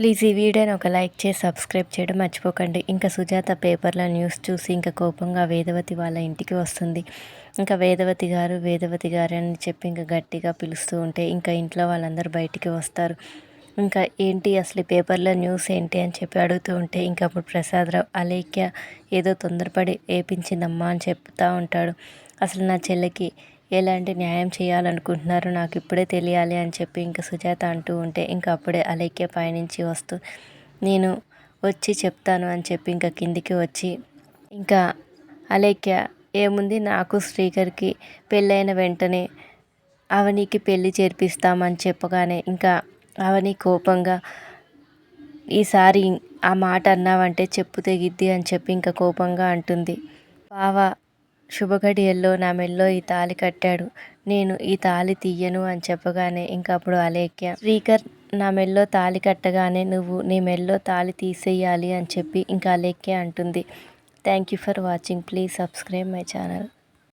Please ఈ వీడియోని ఒక లైక్ చేసి సబ్స్క్రైబ్ చేయడం మర్చిపోకండి. ఇంకా సుజాత పేపర్లో న్యూస్ చూసి ఇంకా కోపంగా వేదవతి వాళ్ళ ఇంటికి వస్తుంది. ఇంకా వేదవతి గారు వేదవతి గారు అని చెప్పి ఇంకా గట్టిగా పిలుస్తూ ఉంటే ఇంకా ఇంట్లో వాళ్ళందరూ బయటికి వస్తారు. ఇంకా ఏంటి అసలు పేపర్లో న్యూస్ ఏంటి అని చెప్పి అడుగుతూ ఉంటే ఇంకా అప్పుడు ప్రసాదరావు అలేఖ్య ఏదో తొందరపడి ఏపించిందమ్మా అని చెప్తా ఉంటాడు. అసలు నా చెల్లికి ఎలాంటి న్యాయం చేయాలనుకుంటున్నారో నాకు ఇప్పుడే తెలియాలి అని చెప్పి ఇంకా సుజాత అంటూ ఉంటే ఇంకా అప్పుడే అలైక్య పైనుంచి వస్తూ నేను వచ్చి చెప్తాను అని చెప్పి ఇంకా కిందికి వచ్చి ఇంకా అలైక్య ఏముంది నాకు శ్రీకర్కి పెళ్ళైన వెంటనే అవనికి పెళ్ళి చేర్పిస్తామని చెప్పగానే ఇంకా అవని కోపంగా ఈసారి ఆ మాట అన్నావంటే చెప్పు తెగిద్ది అని చెప్పి ఇంకా కోపంగా అంటుంది. బావ శుభఘడియల్లో నా మెల్లో ఈ తాళి కట్టాడు. నేను ఈ తాళి తీయను అని చెప్పగానే ఇంకా అప్పుడు అలేఖ్య శ్రీకర్ నా మెల్లో తాళి కట్టగానే నువ్వు నీ మెల్లో తాళి తీసేయాలి అని చెప్పి ఇంకా అలేఖ్య అంటుంది. Thank you for watching. Please subscribe my channel.